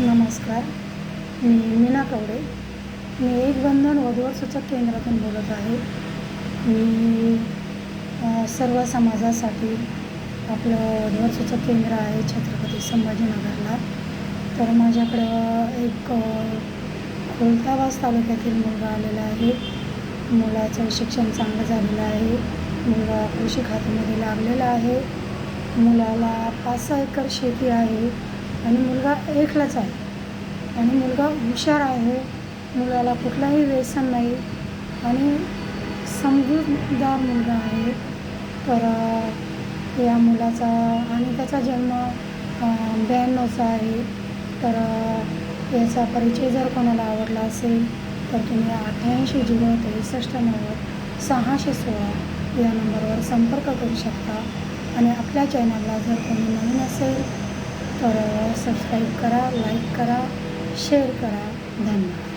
नमस्कार. मी मीना कवडे. मी एक बंधन वधूवर सूचक केंद्रातून बोलत आहे. मी सर्व समाजासाठी आपलं वधूवर सूचक केंद्र आहे छत्रपती संभाजीनगरला. तर माझ्याकडं एक अ, खुलताबाद तालुक्यातील मुलगा आलेला आहे. मुलाचं शिक्षण चांगलं झालेलं आहे. मुलगा कृषी खात्यामध्ये लागलेला आहे. मुलाला पाच सहा एकर शेती आहे. मुलगा एकलाच आहे. आणि मुलगा हुशार आहे. मुलाला कुठलाही व्यसन नाही. आणि समजूतदार मुलगा आहे. तर या मुलाचा आणि त्याचा जन्म ब्याण्णवचा आहे. तर याचा परिचय जर कोणाला आवडला असेल तर तुम्ही अठ्ठ्याऐंशी झिरो त्रेसष्ट नव्वद सहाशे सोळा या नंबरवर संपर्क करू शकता. आणि आपल्या चॅनलला जर कोणी नवीन असेल तर सबस्क्राईब करा लाईक करा शेअर करा. धन्यवाद.